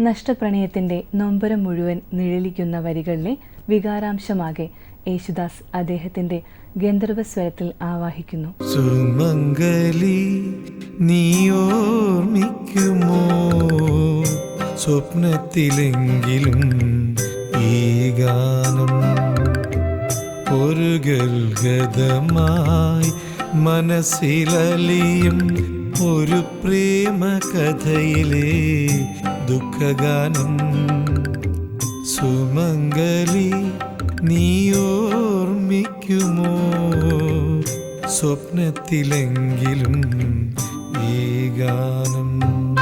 നഷ്ടപ്രണയത്തിന്റെ നൊമ്പരം മുഴുവൻ നിഴലിക്കുന്ന വരികളിലെ വികാരാംശമാകെ യേശുദാസ് അദ്ദേഹത്തിന്റെ ഗന്ധർവസ്വരത്തിൽ ആവാഹിക്കുന്നു. സുമംഗലി നീയോർമിക്കുമോ സ്വപ്നത്തിലെങ്കിലും ഈ ഗാനം ഒരു ഗൽഗതമായി മനസ്സിലലിയും ഒരു പ്രേമ കഥയിലെ ദുഃഖഗാനം. സുമംഗലി നീയോർമ്മിക്കുമോ? സ്വപ്നത്തിലെങ്കിലും ഈ ഗാനം.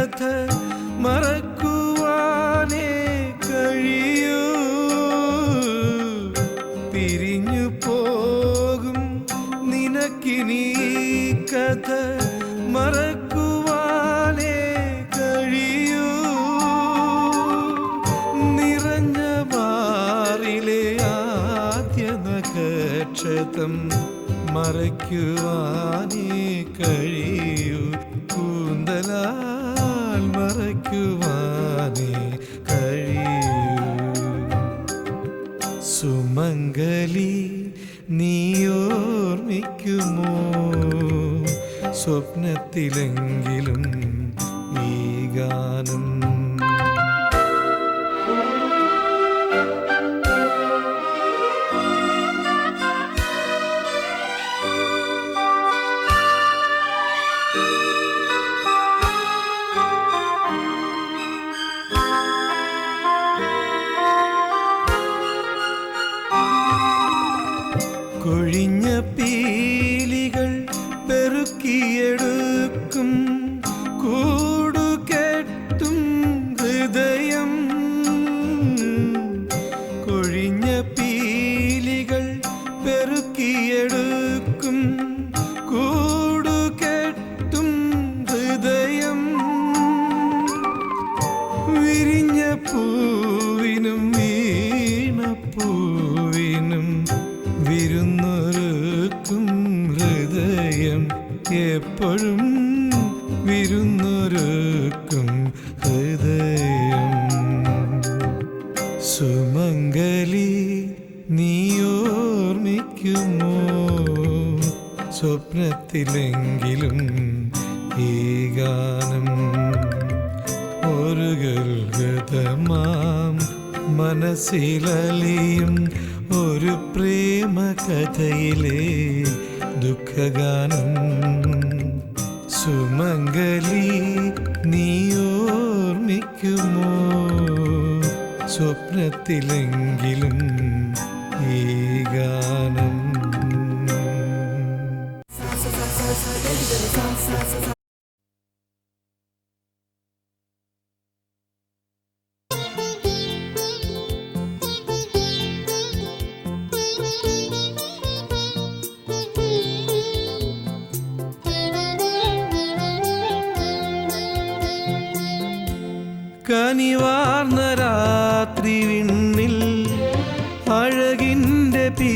കഥ മറക്കുവാനേ കഴിയൂ. പിരിഞ്ഞു പോകും നിനക്കിനി കഥ മറക്കുവാനേ കഴിയൂ. നിറഞ്ഞ മാറിലെ ആദ്യ നക്ഷത്രം മറയ്ക്കുവാനേ കഴിയൂ. കൂന്തലാൽ മറയ്ക്കുവാനേ കഴിയൂ. സുമംഗലി നീയോർമ്മിക്കുമോ? സ്വപ്നത്തിലെങ്കിലും ഈ ഗാനം. കൊഴിഞ്ഞ പീലികൾ പെറുക്കിയെടുക്കും. കൂടുകെട്ടും ഹൃദയം. കൊഴിഞ്ഞ പീലികൾ പെറുക്കിയെടുക്കും. കൂടുകെട്ടും ഹൃദയം. വിരിഞ്ഞ പൂവിനും വീണ പൂവിനും വിരുന്നൊരുക്കും എപ്പോഴും വിരുന്നൊരുക്കും ഹൃദയം. സുമംഗലി നീയോർമ്മിക്കുമോ? സ്വപ്നത്തിലെങ്കിലും ഈ ഗാനം ഒരു ഗൽഗതമാം മനസ്സിലലിയും ഒരു പ്രേമ കഥയിലെ ദുഃഖഗാനം. സുമംഗലി നീയോർമ്മിക്കുമോ? സ്വപ്നത്തിലെങ്കിലും ഈ ഗാനം. കനിവാർന്ന രാത്രി വിണ്ണിൽ അഴകിന്റെ നീ